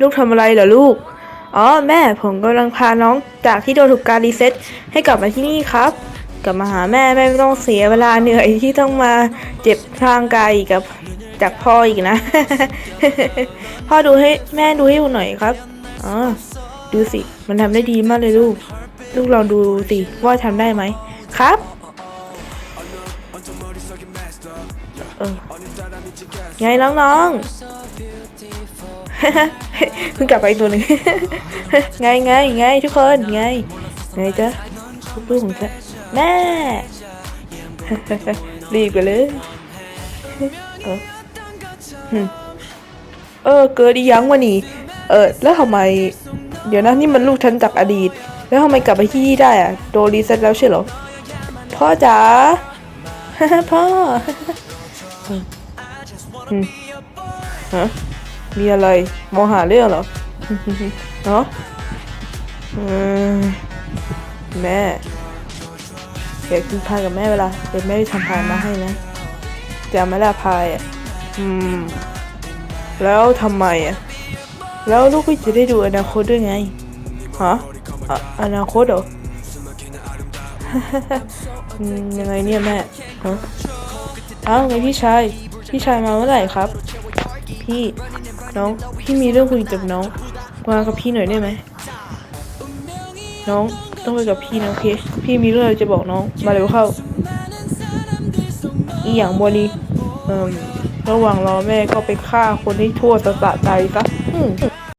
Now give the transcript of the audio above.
ลูกทำอะไรเหรอลูก อ๋อแม่ผมกำลังพาน้องจากที่โดนถูกการรีเซ็ตให้กลับมาที่นี่ครับ กลับมาหาแม่แม่ไม่ต้องเสียเวลาเหนื่อยที่ต้องมาเจ็บร่างกายกับจากพ่ออีกนะ พ่อดูให้แม่ดูให้ดูหน่อยครับ อ๋อ ดูสิ มันทำได้ดีมากเลยลูก ลูกลองดูสิว่าทำได้ไหม ครับ ไงน้องๆเพิ่งกลับไปอีกตัวหนึ่งไงไงไงทุกคนไงไงจ๊ะลูกของจ๊ะแม่รีบกันเลยเออเกิดอียังวะนี่เออแล้วทำไม เดี๋ยวนะนี่มันลูกฉันจากอดีต แล้วทำไมกลับไปที่นี่ได้อะโดนรีเซ็ตแล้วใช่หรอพ่อจ๋าพ่อ ฮะมีอะไรมองหาเรื่องเหรอเนาะอืมแม่อยากกินพายกับแม่เวลาเดี๋ยวแม่ไปทำพายมาให้นะจะเอาไหม่ละพายอะอืม แล้วทำไมอะแล้วลูกก็จะได้ดูอนาคตด้วยไงฮะอะอนาคตเหรออืมยังไงเนี่ยแม่ฮะ อ้าวไงพี่ชาย พี่ชายมาเมื่อไหร่ครับ พี่น้องพี่มีเรื่องคุยกับน้องมากับพี่หน่อยได้ไหมน้องต้องไปกับพี่นะโอเคพี่มีเรื่องอะไรจะบอกน้องมาเร็วเข้า อีอย่างบนีเอ่มระหว่างรอแม่ก็ไปฆ่าคนให้ทั่วสะสะใจซะอืม